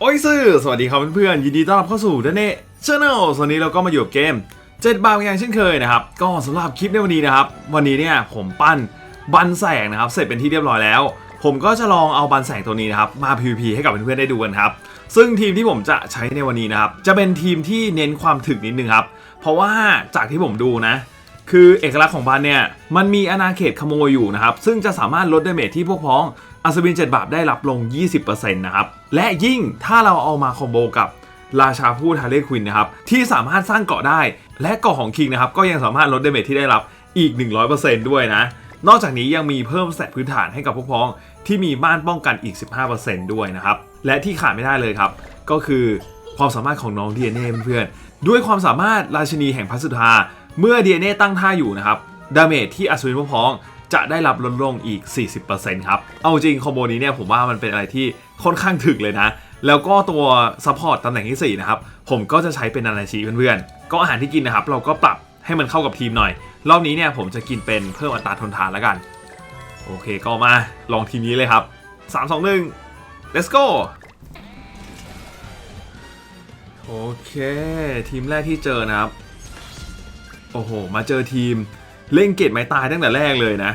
โอ้ยซื่อสวัสดีครับเพื่อนๆยินดีต้อนรับเข้าสู่ดนเน่ชาแนลวันนี้เราก็มาอยู่กับเกมเจ็ดบาทอย่างเช่นเคยนะครับ ก็สำหรับคลิปในวันนี้นะครับ วันนี้เนี่ยผมปั้นบันแสงนะครับ เสร็จเป็นที่เรียบร้อยแล้ว ผมก็จะลองเอาบันแสงตัวนี้นะครับ มา PVP ให้กับเพื่อนๆได้ดูกันครับ ซึ่งทีมที่ผมจะใช้ในวันนี้นะครับ จะเป็นทีมที่เน้นความถึกนิดนึงครับ เพราะว่าจากที่ผมดูนะ คือเอกลักษณ์ของบันเนี่ยมันมีอาณาเขตขโมยอยู่นะครับซึ่งจะสามารถลดดาเมจที่พวกพ้อง อัศวิน 7 บาทได้รับลง 20%นะครับ และยิ่งถ้าเราเอามาคอมโบกับราชาพูดฮาร์เลควินนะครับ ที่สามารถสร้างเกาะได้ และเกาะของคิงนะครับ ก็ยังสามารถลดเดเมจที่ได้รับอีก 100%ด้วยนะ นอกจากนี้ยังมีเพิ่มแสตพื้นฐานให้กับพวกพ้อง ที่มีบ้านป้องกันอีก 15%ด้วยนะครับ และที่ขาดไม่ได้เลยครับ ก็คือความสามารถของน้อง DNA เพื่อนด้วยความสามารถราชินีแห่งพัสสุธา เมื่อ DNA ตั้งท่าอยู่นะครับดาเมจที่อัศวินพวกพ้อง จะได้รับลดลงอีก 40%ครับ เอาจริงคอมโบนี้เนี่ยผมว่ามันเป็นอะไรที่ค่อนข้างถึกเลยนะ แล้วก็ตัวซัพพอร์ตตำแหน่งที่ 4 นะครับ ผมก็จะใช้เป็นนานาชีเพื่อนๆ ก็อาหารที่กินนะครับ เราก็ปรับให้มันเข้ากับทีมหน่อย รอบนี้เนี่ยผมจะกินเป็นเพิ่มอัตราทนทานแล้วกัน โอเคก็มาลองทีมนี้เลยครับ 3 2 1 let's go โอเค ทีมแรกที่เจอนะครับ โอ้โห มาเจอทีม เล่นเกตไม้ตายตั้งแต่แรกเลยนะ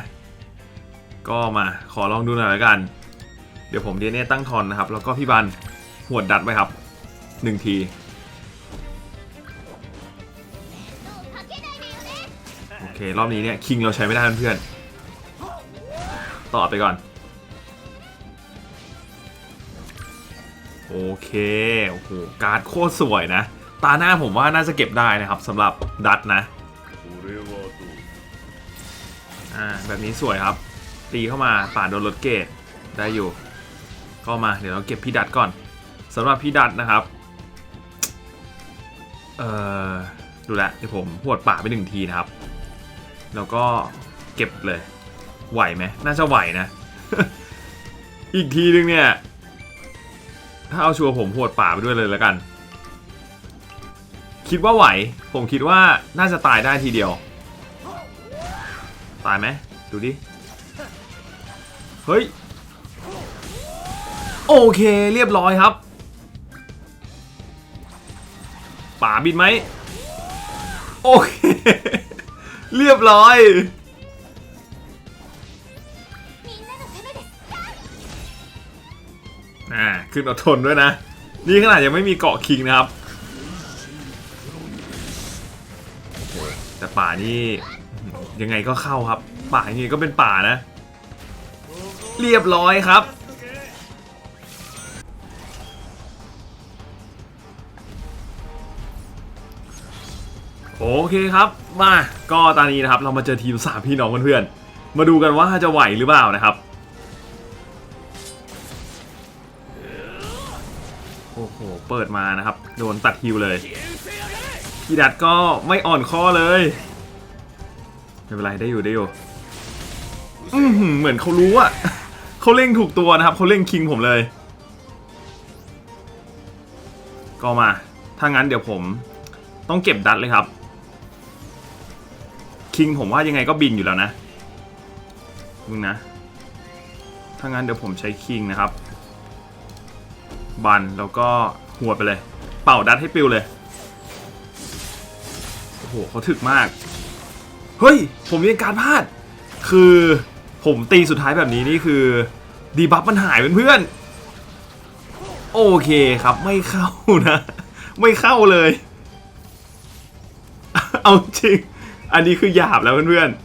ก็มาขอลองดูหน่อยแล้วกัน เดี๋ยวผมเดนเน่ตั้งทอนนะครับ แล้วก็พี่บันหวดดัดไปครับหนึ่งทีโอเค รอบนี้เนี่ยคิงเราใช้ไม่ได้เพื่อนต่อไปก่อน โอเคโอ้โหการ์ดโคตรสวยนะ ตาหน้าผมว่าน่าจะเก็บได้นะครับสำหรับดัตนะ อ่าแบบนี้สวยครับ ตีเข้ามาป่าโดนรถเกตได้อยู่ก็มาเดี๋ยวเราเก็บพี่ดัตก่อนสำหรับพี่ดัตนะครับเอ่อดูแลเดี๋ยวผมหวดป่าไปหนึ่งทีนะครับ แล้วก็เก็บเลย ไหวไหมน่าจะไหวนะ อีกทีนึงเนี่ย ถ้าเอาชัวร์ผมหวดป่าไปด้วยเลยแล้วกัน คิดว่าไหว ผมคิดว่าน่าจะตายได้ทีเดียว ตายไหมดูดิ เฮ้ย โอเคเรียบร้อยครับ ป่าบินไหม โอเค เรียบร้อยอ่าขึ้นอดทนด้วยนะ นี่ขนาดยังไม่มีเกาะคิงนะครับ ต่ป่านี่ยังไงก็เข้าครับ ป่ายังไงก็เป็นป่านะ เรียบร้อยครับ โอเคครับมาก็ตอนนี้นะครับ เรามาเจอทีมสามพี่น้องเพื่อนๆมาดูกันว่าจะไหวหรือเปล่านะครับโอ้โห เปิดมานะครับ โดนตัดฮิวเลย พี่ดัดก็ไม่อ่อนข้อเลย ไม่เป็นไรได้อยู่ได้อยู่อืเหมือนเขารู้อะเขาเล่งถูกตัวนะครับเขาเล่งคิงผมเลย ก็มา ถ้างั้นเดี๋ยวผม ต้องเก็บดัดเลยครับ คิงผมว่ายังไงก็บินอยู่แล้วนะมึงนะ ถ้างั้นเดี๋ยวผมใช้คิงนะครับ บันแล้วก็หัวไปเลย เป่าดัดให้ปิวเลย โอ้โหเขาถึกมาก เฮ้ย ผมเรียนการพลาด คือผมตีสุดท้ายแบบนี้นี่คือดีบัฟมันหายเพื่อนๆโอเคครับไม่เข้านะ ไม่เข้าเลย เอาจริง อันนี้คือหยาบแล้วเพื่อนๆ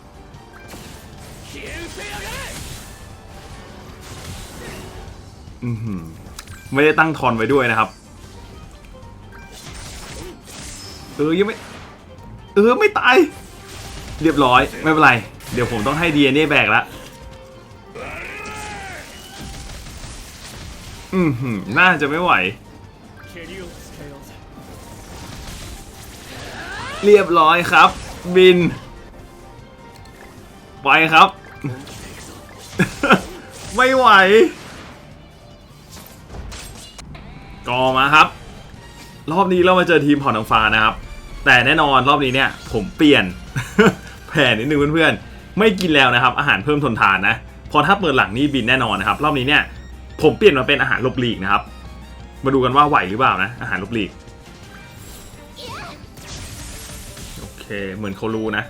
อือหือไม่ได้ตั้งทอนไว้ด้วยนะครับ เออยังไม่ เออไม่ตาย เรียบร้อยไม่เป็นไร เดี๋ยวผมต้องให้ DNA แบกละอือหือน่าจะไม่ไหว เรียบร้อยครับ บิน ไปครับ ไม่ไหวก็มาครับ รอบนี้เรามาเจอทีมผ่านทางฟ้านะครับ แต่แน่นอนรอบนี้เนี่ยผมเปลี่ยน แผนนิดนึงเพื่อนๆ ไม่กินแล้วนะครับ อาหารเพิ่มทนทานนะพอถ้าเปิดหลังนี่บินแน่นอนนะครับรอบนี้เนี่ยผมเปลี่ยนมาเป็นอาหารลบหลีกนะครับ มาดูกันว่าไหวหรือเปล่านะ อาหารลบหลีกโอเคเหมือนเขารู้นะ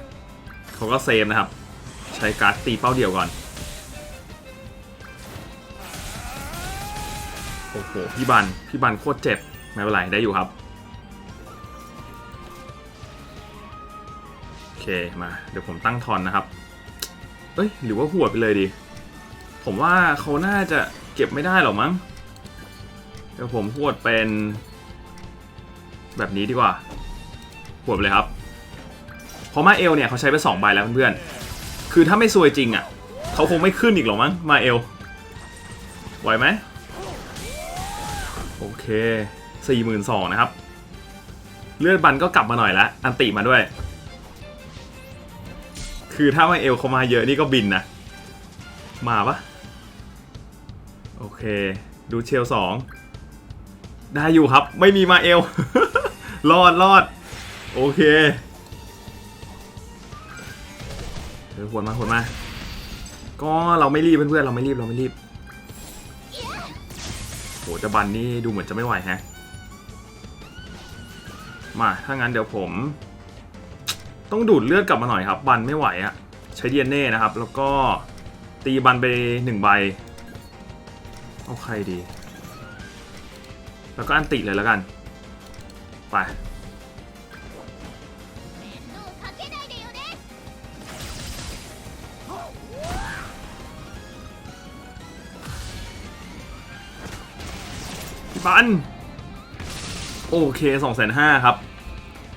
เขาก็เซฟนะครับ ใช้การ์ดตีเป้าเดียวก่อนโอ้โหพี่บันพี่บันโคตรเจ็บไม่เป็นไรได้อยู่ครับ เคมาเดี๋ยวผมตั้งทอนนะครับ เอ้ยหรือว่าหัวไปเลยดี ผมว่าเขาน่าจะเก็บไม่ได้หรอมั้งเดี๋ยวผมหัวเป็น แบบนี้ดีกว่าหัวไปเลยครับเพราะมาเอลเนี่ยเขาใช้ไปสองใบแล้วเพื่อนๆคือถ้าไม่ซวยจริงอะเขาคงไม่ขึ้นอีกหรอมั้งมาเอลไหวไหมโอเคสี่หมื่นสองนะครับ เลือดบันก็กลับมาหน่อยละอันติมาด้วย คือถ้ามาเอลเขามาเยอะนี่ก็บินนะ มาปะโอเค ดูเชลสองได้อยู่ครับ ไม่มีมาเอล รอดรอดโอเคเออหวนมาหวนมา ก็เราไม่รีบเพื่อนๆเราไม่รีบเราไม่รีบโหจะบันนี่ดูเหมือนจะไม่ไหวแฮะ มา ถ้างั้นเดี๋ยวผม ต้องดูดเลือดกลับมาหน่อยครับ บันไม่ไหวอะใช้ดีเอ็นเน่นะครับ แล้วก็ตีบันไปหนึ่งใบเอาใครดี แล้วก็อันติเลยแล้วกัน ไปพี่ปันโอเคสองแสนห้าครับ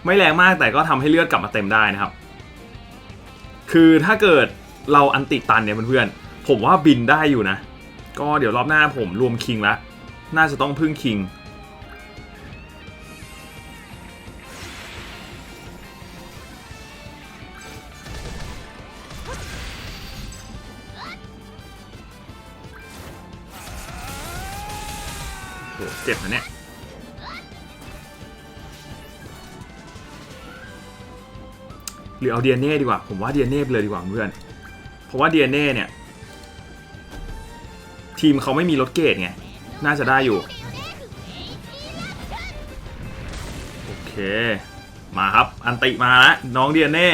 ไม่แรงมากแต่ก็ทำให้เลือดกลับมาเต็มได้นะครับ คือถ้าเกิดเราอันติตันเนี่ยเพื่อนๆผมว่าบินได้อยู่นะ ก็เดี๋ยวรอบหน้าผมรวมคิงล้วน่าจะต้องพึ่งคิงเจ็บนะเนี่ย หรือเอา DNA ดีกว่า ผมว่า DNA ไปเลยดีกว่าเพื่อนเพราะว่า DNA เนี่ย ทีมเขาไม่มีรถเกตไง น่าจะได้อยู่ โอเค มาครับ อันติมาแล้วน้อง DNA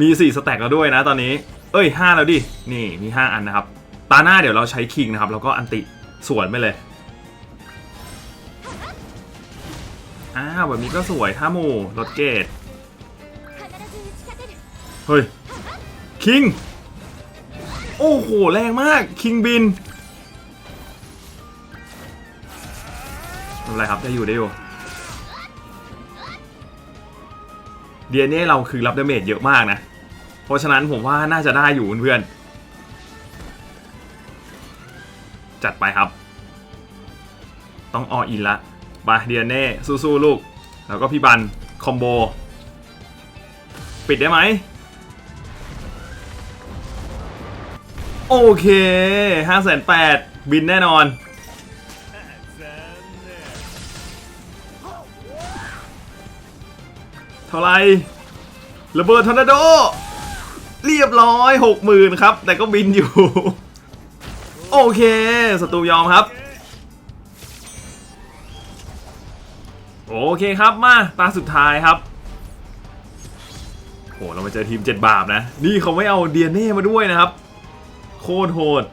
มี 4 สแต็กแล้วด้วยนะตอนนี้ เอ้ย 5 แล้วดิ นี่มี 5 อันนะครับ ตาหน้าเดี๋ยวเราใช้คิงนะครับ แล้วก็อันติสวนไปเลยอ้าวแบบนี้ก็สวยท่าหมูรถเกต เฮ้ย คิง โอ้โห แรงมาก คิงบินไม่เป็นไรครับ ได้อยู่ได้อยู่เดียนี่เราคือรับดาเมจเยอะมากนะ เพราะฉะนั้นผมว่าน่าจะได้อยู่เพื่อนๆจัดไปครับ ต้องออินละบาเดียเน่สู้ๆลูก แล้วก็พี่บัน คอมโบ ปิดได้ไหม โอเคห้าแสนแปดบินแน่นอน เท่าไรระเบิดทอร์นาโด เรียบร้อยหกหมื่นครับ แต่ก็บินอยู่ โอเคศัตรูยอมครับ โอเคครับมาตาสุดท้ายครับโหเรามาเจอทีมเจ็ดบาปนะ นี่เขาไม่เอาเดียเน่มาด้วยนะครับ โคตรโหด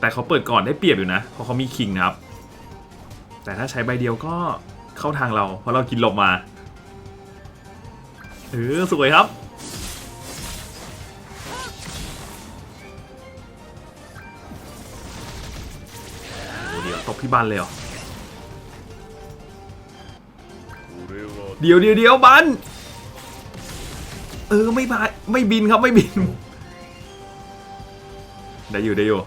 แต่เขาเปิดก่อนได้เปรียบอยู่นะ เพราะเขามีคิงนะครับ แต่ถ้าใช้ใบเดียวก็เข้าทางเรา เพราะเรากินหลบมา เออ สวยครับ เดี๋ยวตบพี่บันเลยเหรอ เดี๋ยวเดี๋ยวเดี๋ยวบัน เออไม่บาไม่บินครับไม่บิน ได้อยู่ได้อยู่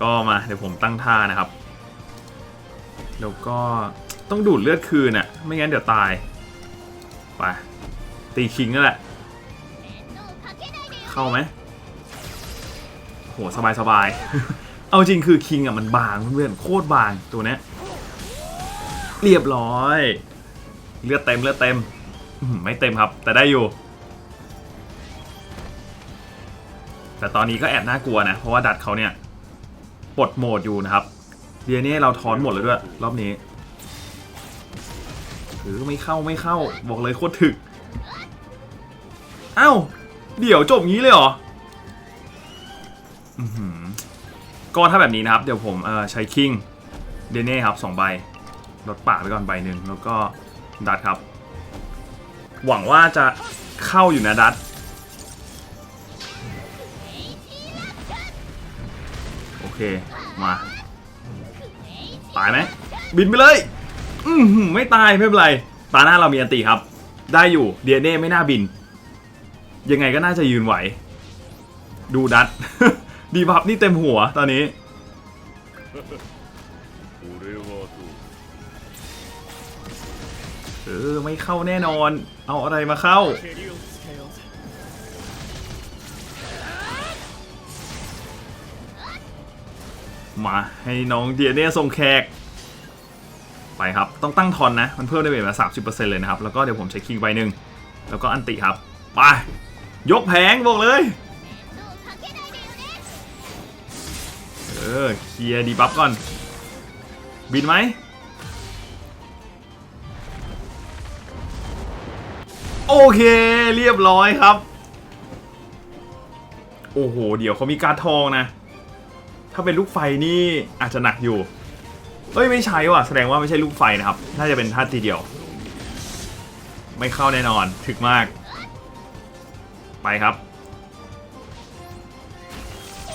ก็มาเดี๋ยวผมตั้งท่านะครับ แล้วก็ต้องดูดเลือดคืนอะ่ะ ไม่งั้นเดี๋ยวตาย ไปตีคิงนั่นแหละ เข้าไหมโหสบายสบายเอาจริงคือคิงอะมันบางเพื่อนโคตรบางตัวเนี้ยเรียบร้อย เลือดเต็มเลือดเต็ม ไม่เต็มครับ แต่ได้อยู่ แต่ตอนนี้ก็แอบน่ากลัวนะ เพราะว่าดัดเขาเนี่ยปลดโหมดอยู่นะครับ เดียนี่เราถอนหมดเลยด้วย รอบนี้หรือไม่เข้าไม่เข้าบอกเลยโคตรถึกเอ้าเดี๋ยวจบงี้เลยเหรออือหือก็ถ้าแบบนี้นะครับ เดี๋ยวผมเออใช้คิงเดเน่ครับสองใบลดปากไปก่อนใบหนึ่งแล้วก็ดัดครับ หวังว่าจะเข้าอยู่นะดัด มา ตายไหมบินไปเลย อืมไม่ตายไม่เป็นไร ตาหน้าเรามีอันตีครับ ได้อยู่เดียเน่ไม่น่าบิน ยังไงก็น่าจะยืนไหว ดูดัด ดีบับนี่เต็มหัวตอนนี้เออไม่เข้าแน่นอน เอาอะไรมาเข้า มาให้น้องเดียเน่ส่งแขก ไปครับ ต้องตั้งทอนนะ มันเพิ่มได้เวทมา30%เปอร์เซ็นต์เลยนะครับ แล้วก็เดี๋ยวผมใช้คิงใบหนึ่งแล้วก็อันติครับ ไป ยกแผงบอกเลย เออ เคลียร์ดีบัฟก่อน บินไหมโอเคเรียบร้อยครับ โอ้โห เดี๋ยวเขามีการทองนะ ถ้าเป็นลูกไฟนี่อาจจะหนักอยู่ เอ้ยไม่ใช่ว่ะแสดงว่าไม่ใช่ลูกไฟนะครับ น่าจะเป็นท่าทีเดียว ไม่เข้าแน่นอนถึกมาก ไปครับ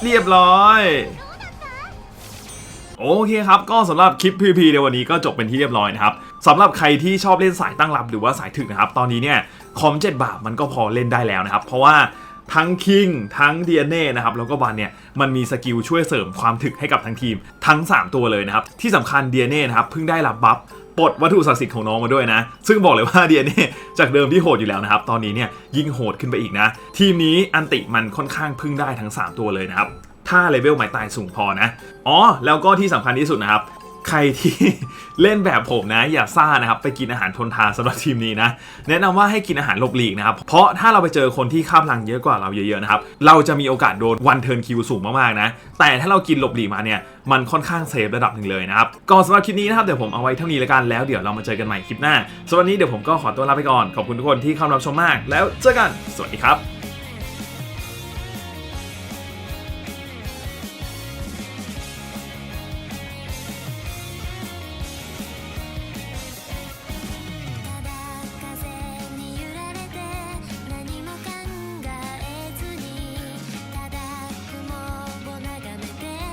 เรียบร้อยโอเคครับ ก็สำหรับคลิป PVP ในวันนี้ก็จบเป็นที่เรียบร้อยนะครับสำหรับใครที่ชอบเล่นสายตั้งรับหรือว่าสายถึกนะครับ ตอนนี้เนี่ยคอม7บาทมันก็พอเล่นได้แล้วนะครับ เพราะว่า ทั้งคิงทั้งเดียเน่นะครับแล้วก็บันเนี่ยมันมีสกิลช่วยเสริมความถึกให้กับทั้งทีมทั้ง 3 ตัวเลยนะครับ ที่สำคัญเดียเน่นะครับเพิ่งได้รับบัฟปลดวัตถุศักดิ์สิทธิ์ของน้องมาด้วยนะ ซึ่งบอกเลยว่าเดียเน่จากเดิมที่โหดอยู่แล้วนะครับ ตอนนี้เนี่ยยิ่งโหดขึ้นไปอีกนะ ทีมนี้อันติมันค่อนข้างพึ่งได้ทั้ง 3 ตัวเลยนะครับ ถ้าเลเวลไม้ตายสูงพอนะ อ๋อ แล้วก็ที่สำคัญที่สุดนะครับ ใครที่เล่นแบบผมนะอย่าซ่านะครับไปกินอาหารทนทานสำหรับทีมนี้นะแนะนำว่าให้กินอาหารหลบหลีกนะครับเพราะถ้าเราไปเจอคนที่ค่าพลังเยอะกว่าเราเยอะๆนะครับเราจะมีโอกาสโดนวันเทิร์นคิวสูงมากๆนะแต่ถ้าเรากินหลบหลีกมาเนี่ยมันค่อนข้างเซฟระดับหนึ่งเลยนะครับก่อนสำหรับคลิปนี้นะครับเดี๋ยวผมเอาไว้เท่านี้แล้วกันแล้วเดี๋ยวเรามาเจอกันใหม่คลิปหน้าสำหรับวันนี้เดี๋ยวผมก็ขอตัวลาไปก่อนขอบคุณทุกคนที่เข้ารับชมมาก แล้วเจอกันสวัสดีครับ